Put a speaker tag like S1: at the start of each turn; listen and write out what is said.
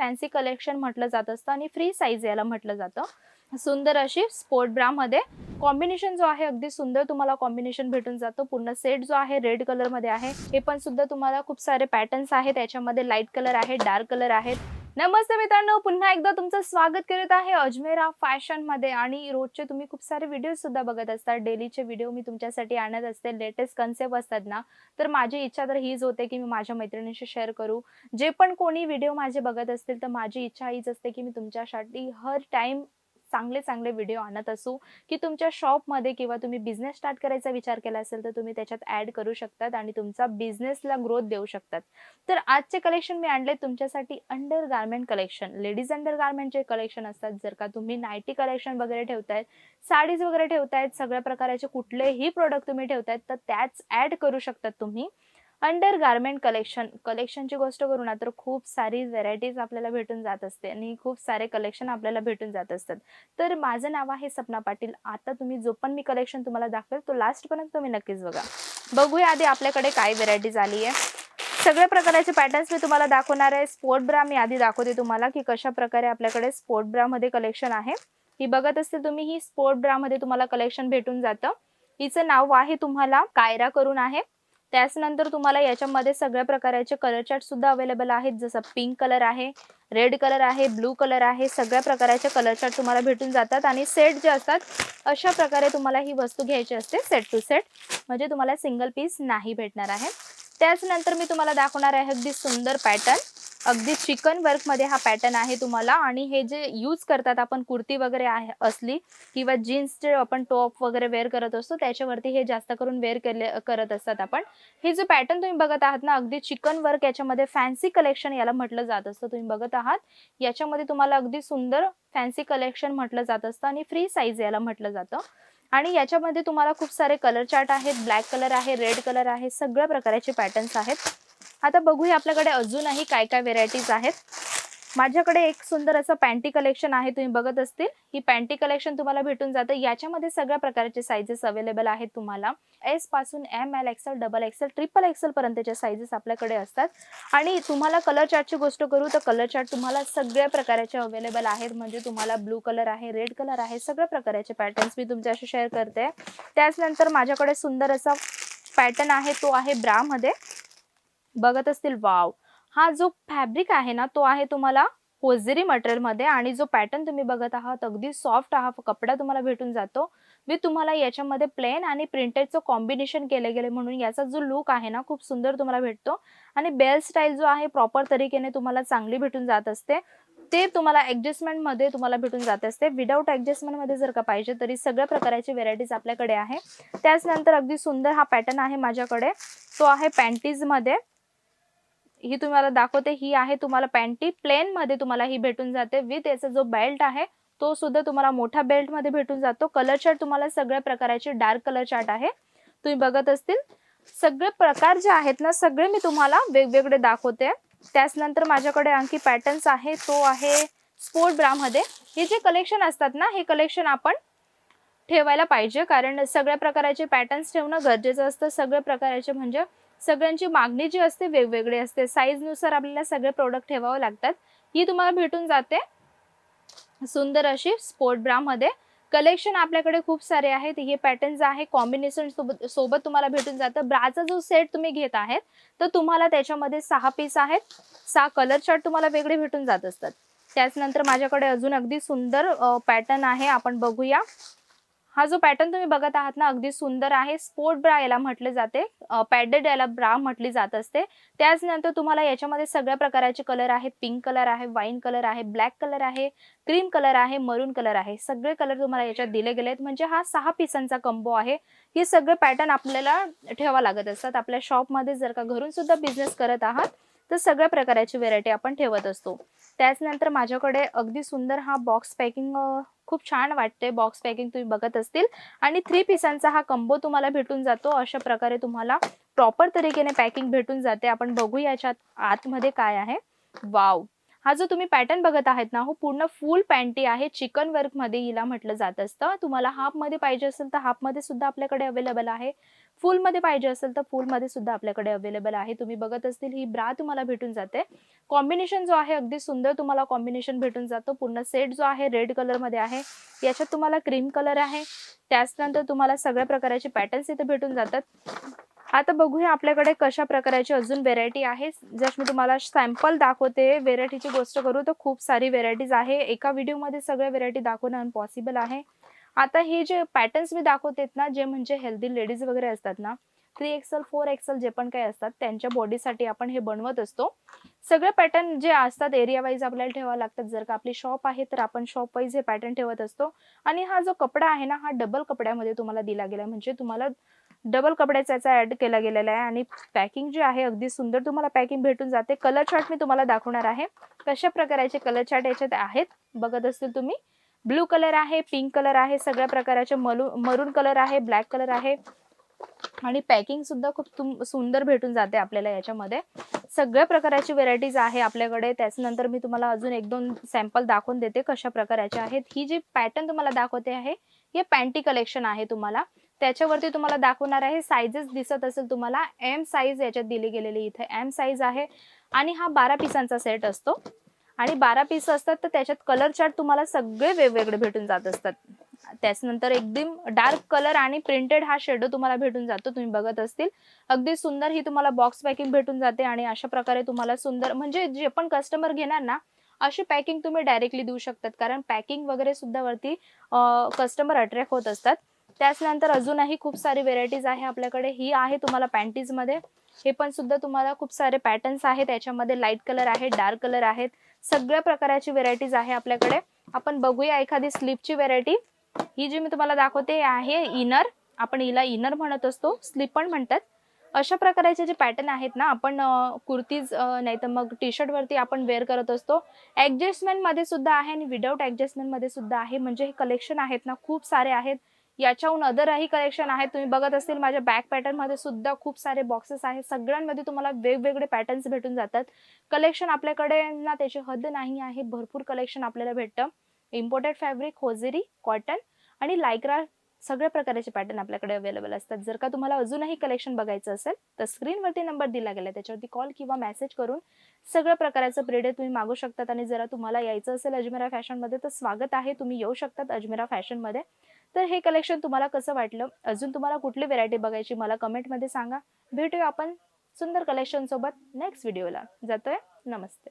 S1: Fancy collection म्हटलं जात असतं आणि फ्री साईज याला म्हटलं जातं. सुंदर अशी स्पोर्ट ब्रामध्ये कॉम्बिनेशन जो आहे अगदी सुंदर तुम्हाला कॉम्बिनेशन भेटून जातो. पूर्ण सेट जो आहे रेड कलरमध्ये आहे. हे पण सुद्धा तुम्हाला खूप सारे पॅटर्न्स आहेत. त्याच्यामध्ये लाइट कलर आहे डार्क कलर आहेत. नमस्ते मित्रांनो पुन्हा एकदा तुमचं स्वागत करत आहे अजमेरा फॅशनमध्ये. आणि रोजचे तुम्ही खूप सारे व्हिडिओ सुद्धा बघत असतात डेलीचे व्हिडिओ मी तुमच्यासाठी आणत असते. लेटेस्ट कन्सेप्ट असतात ना तर माझी इच्छा तर हीच होते की मी माझ्या मैत्रिणींशी शेअर करू. जे पण कोणी व्हिडिओ माझे बघत असतील तर माझी इच्छा हीच असते की मी तुमच्यासाठी हर टाइम चांगले चांगले व्हिडिओ आणत असू की तुमच्या शॉपमध्ये किंवा तुम्ही बिझनेस स्टार्ट करायचा विचार केला असेल तर तुम्ही त्याच्यात ऍड करू शकतात आणि तुमचा बिझनेसला ग्रोथ देऊ शकतात. तर आजचे कलेक्शन मी आणले तुमच्यासाठी under garment collection ladies under गार्मेंटचे collection असतात. जर का तुम्ही नायटी कलेक्शन वगैरे ठेवतायत साडीज वगैरे ठेवतायत सगळ्या प्रकारचे कुठलेही प्रोडक्ट तुम्ही ठेवतायत तर त्याच ऍड करू शकतात तुम्ही. अंडर गार्मेंट कलेक्शन कलेक्शनची गोष्ट करू ना तर खूप सारी व्हेरायटीज आपल्याला भेटून जात असते आणि खूप सारे कलेक्शन आपल्याला भेटून जात असतात. तर माझं नाव आहे सपना पाटील. आता तुम्ही जो पण मी कलेक्शन तुम्हाला दाखवेल तो लास्टपर्यंत तुम्ही नक्कीच बघा. बघूया आधी आपल्याकडे काय व्हेरायटीज आली आहे सगळ्या प्रकारचे पॅटर्न्स मी तुम्हाला दाखवणार आहे. स्पोर्ट ब्रा मी आधी दाखवते तुम्हाला की कशा प्रकारे आपल्याकडे स्पोर्ट ब्रामध्ये कलेक्शन आहे. ही बघत असते तुम्ही ही स्पोर्ट ब्रामध्ये तुम्हाला कलेक्शन भेटून जातं. हिचं नाव आहे तुम्हाला कायरा करून आहे. त्याचनंतर तुम्हाला याच्यामध्ये सगळ्या प्रकारचे कलर चार्ट सुद्धा अवेलेबल आहेत. जसं पिंक कलर आहे रेड कलर आहे ब्लू कलर आहे सगळ्या प्रकारचे कलर चार्ट तुम्हाला भेटून जातात. आणि सेट जे असतात अशा प्रकारे तुम्हाला ही वस्तू घ्यायची असते सेट टू सेट म्हणजे तुम्हाला सिंगल पीस नाही भेटणार आहे. त्याचनंतर मी तुम्हाला दाखवणार आहे अगदी सुंदर पॅटर्न अगदी चिकन वर्कमध्ये हा पॅटर्न आहे तुम्हाला. आणि हे जे यूज करतात आपण कुर्ती वगैरे आहे असली किंवा जीन्सचे आपण टॉप वगैरे वेअर करत असतो त्याच्यावरती हे जास्त करून वेअर केले करत असतात आपण. हे जो पॅटर्न तुम्ही बघत आहात ना अगदी चिकन वर्क याच्यामध्ये फॅन्सी कलेक्शन याला म्हटलं जात असतं. तुम्ही बघत आहात. याच्यामध्ये तुम्हाला अगदी सुंदर फॅन्सी कलेक्शन म्हटलं जात असतं आणि फ्री साईज याला म्हटलं जातं. आणि याच्यामध्ये तुम्हाला खूप सारे कलर चार्ट आहेत. ब्लॅक कलर आहे रेड कलर आहे सगळ्या प्रकारचे पॅटर्न्स आहेत. आता बघूया आपल्याकडे अजूनही काय काय व्हेरायटीज आहेत. माझ्याकडे एक सुंदर असं पॅन्टी कलेक्शन आहे तुम्ही बघत असतील. ही पॅन्टी कलेक्शन तुम्हाला भेटून जातं. याच्यामध्ये सगळ्या प्रकारचे साईजेस अवेलेबल आहेत तुम्हाला. एसपासून M L XL double XL triple XL पर्यंतच्या साईजेस आपल्याकडे असतात. आणि तुम्हाला कलर चार्टची गोष्ट करू तर कलर चार्ट तुम्हाला सगळ्या प्रकारचे अवेलेबल आहेत. म्हणजे तुम्हाला ब्लू कलर आहे रेड कलर आहे सगळ्या प्रकारचे पॅटर्न्स मी तुमच्याशी शेअर करते. त्याचनंतर माझ्याकडे सुंदर असा पॅटर्न आहे तो आहे ब्रामध्ये बघत असतील वाव हा जो फॅब्रिक आहे ना तो आहे तुम्हाला होजेरी मटेरियलमध्ये आणि जो पॅटर्न तुम्ही बघत आहात अगदी सॉफ्ट हा कपडा तुम्हाला भेटून जातो. मी तुम्हाला याच्यामध्ये प्लेन आणि प्रिंटेडचं कॉम्बिनेशन केले गेले म्हणून याचा जो लुक आहे ना खूप सुंदर तुम्हाला भेटतो. आणि बेल स्टाईल जो आहे प्रॉपर तरीकेने तुम्हाला चांगली भेटून जात असते. ते तुम्हाला ॲडजस्टमेंटमध्ये तुम्हाला भेटून जात असते. विदाऊट ॲडजस्टमेंटमध्ये जर का पाहिजे तरी सगळ्या प्रकारची व्हेरायटीज आपल्याकडे आहे. त्याचनंतर अगदी सुंदर हा पॅटर्न आहे माझ्याकडे. तो आहे पॅन्टीजमध्ये ही तुम्हाला दाखवते ही आहे तुम्हाला पॅन्टी. प्लेन मध्ये तुम्हाला ही भेटून जाते. विथ याचा जो बेल्ट आहे तो सुद्धा तुम्हाला मोठा बेल्टमध्ये भेटून जातो. कलर चार्ट तुम्हाला सगळ्या प्रकारचे डार्क कलर चार्ट आहे. तुम्ही बघत असतील सगळे प्रकार जे आहेत ना सगळे मी तुम्हाला वेगवेगळे दाखवते. त्याचनंतर माझ्याकडे आणखी पॅटर्न्स आहे. तो आहे स्पोर्ट ब्रामध्ये हे जे कलेक्शन असतात ना हे कलेक्शन आपण ठेवायला पाहिजे. कारण सगळ्या प्रकारचे पॅटर्न्स ठेवणं गरजेचं असतं. सगळ्या प्रकारचे म्हणजे सगळ्यांची मागणी जी असते वेगवेगळी असते. साईजनुसार आपल्याला सगळे प्रोडक्ट ठेवावे लागतात. ही तुम्हाला भेटून जाते. सुंदर अशी स्पोर्ट ब्रामध्ये कलेक्शन आपल्याकडे खूप सारे आहेत. हे पॅटर्न आहे. कॉम्बिनेशन सोबत सोबत तुम्हाला भेटून जातं. ब्राचा जो सेट तुम्ही घेत आहेत तर तुम्हाला त्याच्यामध्ये सहा पीस आहेत. सहा कलर चार्ट तुम्हाला वेगळे भेटून जात असतात. त्याचनंतर माझ्याकडे अजून अगदी सुंदर पॅटर्न आहे. आपण बघूया. हा जो पॅटर्न तुम्ही बघत आहात ना अगदी सुंदर आहे. स्पोर्ट ब्रा याला म्हटले जाते. पॅडेड याला ब्रा म्हटली जात असते. त्याचनंतर तुम्हाला याच्यामध्ये सगळ्या प्रकारचे कलर आहेत. पिंक कलर आहे वाईन कलर आहे ब्लॅक कलर आहे क्रीम कलर आहे मरून कलर आहे. सगळे कलर तुम्हाला याच्यात दिले गेले आहेत म्हणजे हा सहा पिसांचा कंबो आहे. हे सगळे पॅटर्न आपल्याला ठेवा लागत असतात. आपल्या शॉपमध्ये जर का घरून सुद्धा बिझनेस करत आहात तर सगळ्या प्रकाराची व्हेरायटी आपण ठेवत असतो. त्याचनंतर माझ्याकडे अगदी सुंदर हा बॉक्स पॅकिंग खूप छान वाटते बॉक्स पॅकिंग तुम्ही बघत असतील. आणि थ्री पिसांचा हा कंबो तुम्हाला भेटून जातो. अशा प्रकारे तुम्हाला प्रॉपर तरीकेने पॅकिंग भेटून जाते. आपण बघू याच्यात आतमध्ये काय आहे. वाव हा जो तुम्ही पॅटर्न बघत आहेत ना हो पूर्ण फुल पॅन्टी आहे. चिकन वर्कमध्ये हिला म्हटलं जात असतं. तुम्हाला हाफमध्ये पाहिजे असेल तर हाफमध्ये सुद्धा आपल्याकडे अवेलेबल आहे. फुलमध्ये पाहिजे असेल तर फुलमध्ये सुद्धा आपल्याकडे अवेलेबल आहे. तुम्ही बघत असतील ही ब्रा तुम्हाला भेटून जाते. कॉम्बिनेशन जो आहे अगदी सुंदर तुम्हाला कॉम्बिनेशन भेटून जातो. पूर्ण सेट जो आहे रेड कलरमध्ये आहे. याच्यात तुम्हाला क्रीम कलर आहे. त्याचनंतर तुम्हाला सगळ्या प्रकारचे पॅटर्न्स इथे भेटून जातात. आता बघूया आपल्याकडे कशा प्रकारची अजून व्हेरायटी आहे. जस्ट मी तुम्हाला सॅम्पल दाखवते व्हेरायटीची गोष्ट करू तर खूप सारी व्हेरायटीज आहे. एका व्हिडिओमध्ये सगळ्या व्हेरायटी दाखवणं अनपॉसिबल आहे. आता हे जे पॅटर्न्स मी दाखवतेत ना जे म्हणजे हेल्दी लेडीज वगैरे असतात ना थ्री एक्सल फोर एक्सल जे पण काही असतात त्यांच्या बॉडीसाठी आपण हे बनवत असतो. सगळे पॅटर्न जे असतात एरिया वाईज आपल्याला ठेवावं लागतात. जर का आपली शॉप आहे तर आपण शॉप वाईज हे पॅटर्न ठेवत असतो. आणि हा जो कपडा आहे ना हा डबल कपड्यामध्ये तुम्हाला दिला गेला म्हणजे तुम्हाला डबल कपड्याचा याचा ऍड केला गेलेला आहे आणि पॅकिंग जी आहे अगदी सुंदर तुम्हाला पॅकिंग भेटून जाते. कलर चार्ट मी तुम्हाला दाखवणार आहे. कशा प्रकाराचे कलर चार्ट याच्यात आहेत बघत असतील तुम्ही. ब्लू कलर आहे पिंक कलर आहे सगळ्या प्रकाराचे मलू मरून कलर आहे ब्लॅक कलर आहे. आणि पॅकिंग सुद्धा खूप तुम सुंदर भेटून जाते आपल्याला याच्यामध्ये. सगळ्या प्रकाराची व्हेरायटीज आहे आपल्याकडे. त्याच्यानंतर मी तुम्हाला अजून एक दोन सॅम्पल दाखवून देते कशा प्रकाराचे आहेत. ही जी पॅटर्न तुम्हाला दाखवते आहे हे पॅन्टी कलेक्शन आहे तुम्हाला. त्याच्यावरती तुम्हाला दाखवणार आहे. साईजेस दिसत असेल तुम्हाला. एम साईज याच्यात दिली गेलेली इथे. एम साईज आहे. आणि हा बारा पिसांचा सेट असतो. आणि बारा पीस असतात तर त्याच्यात कलर चार्ट तुम्हाला सगळे वेगवेगळे भेटून जात असतात. त्याच्यानंतर एकदम डार्क कलर आणि प्रिंटेड हा शेडो तुम्हाला भेटून जातो. तुम्ही बघत असतील. अगदी सुंदर ही तुम्हाला बॉक्स पॅकिंग भेटून जाते आणि अशा प्रकारे तुम्हाला सुंदर म्हणजे जे पण कस्टमर घेणार ना अशी पॅकिंग तुम्ही डायरेक्टली देऊ शकतात. कारण पॅकिंग वगैरे सुद्धा वरती कस्टमर अट्रॅक्ट होत असतात. त्याचनंतर अजूनही खूप सारी व्हेरायटीज आहे आपल्याकडे. ही आहे तुम्हाला पॅन्टीजमध्ये हे पण सुद्धा तुम्हाला खूप सारे पॅटर्न्स आहेत. त्याच्यामध्ये लाइट कलर आहे डार्क कलर आहेत. सगळ्या प्रकाराची व्हेरायटीज आहे आपल्याकडे. आपण बघूया एखादी स्लीपची व्हेरायटी ही जी मी तुम्हाला दाखवते आहे इनर आपण हिला इनर म्हणत असतो. स्लीप पण म्हणतात. अशा प्रकारचे जे पॅटर्न आहेत ना आपण कुर्तीज नाही तर मग टी शर्ट वरती आपण वेअर करत असतो. ऍडजस्टमेंटमध्ये सुद्धा आहे आणि विदाऊट ऍडजस्टमेंटमध्ये सुद्धा आहे. म्हणजे हे कलेक्शन आहेत ना खूप सारे आहेत. याच्याहून अदरही कलेक्शन आहे तुम्ही बघत असतील माझ्या बॅक पॅटर्नमध्ये सुद्धा खूप सारे बॉक्सेस आहेत. सगळ्यांमध्ये तुम्हाला वेगवेगळे पॅटर्न्स भेटून जातात. कलेक्शन आपल्याकडे ना त्याची हद नाही आहे. भरपूर कलेक्शन आपल्याला भेटतं. इम्पोर्टेड फॅब्रिक होजेरी कॉटन आणि लायक्रा सगळ्या प्रकारचे पॅटर्न आपल्याकडे अवेलेबल असतात. जर का तुम्हाला अजूनही कलेक्शन बघायचं असेल तर स्क्रीनवरती नंबर दिला गेला त्याच्यावरती कॉल किंवा मेसेज करून सगळ्या प्रकारचं प्रेडे तुम्ही मागू शकतात. आणि जरा तुम्हाला यायचं असेल अजमेरा फॅशनमध्ये तर स्वागत आहे. तुम्ही येऊ शकतात अजमेरा फॅशनमध्ये तर हे कलेक्शन तुम्हाला कसं वाटलं? अजून तुम्हाला कुठली व्हेरायटी बघायची मला कमेंटमध्ये सांगा. भेटूया आपण सुंदर कलेक्शन सोबत नेक्स्ट व्हिडिओला जातोय? नमस्ते.